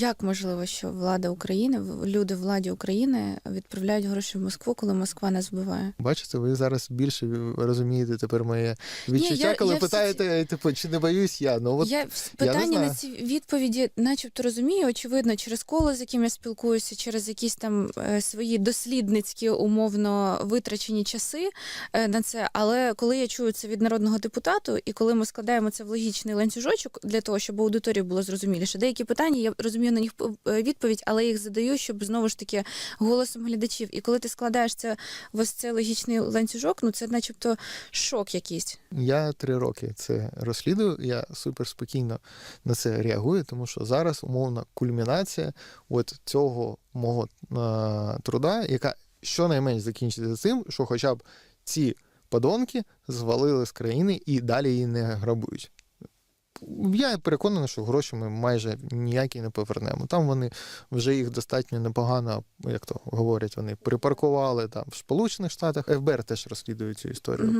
Як можливо, що влада України, люди владі України відправляють гроші в Москву, коли Москва нас вбиває? Бачите, ви зараз більше розумієте тепер моє відчуття, я- коли я всі питаєте, типу, чи не боюсь я? Ну от я питання на ці відповіді, начебто розумію, очевидно, через коло, з яким я спілкуюся, через якісь там е, свої дослідницькі умовно витрачені часи е, на це. Але коли я чую це від народного депутату, і коли ми складаємо це в логічний ланцюжочок для того, щоб аудиторії було зрозуміліше, деякі питання я розумію на них е, відповідь, але їх задаю, щоб знову ж таки голосом глядачів. І коли ти складаєш це в ось цей логічний ланцюжок, ну це начебто шок якийсь. Я три роки це розслідую. Я супер спокійно на це реагую, тому що зараз умовна кульмінація от цього мого е, труда, яка щонайменш закінчиться цим, що хоча б ці подонки звалили з країни і далі її не грабують. Я переконаний, що гроші ми майже ніякі не повернемо. Там вони вже їх достатньо непогано, як то говорять, вони припаркували там в Сполучених Штатах. ФБР теж розслідує цю історію.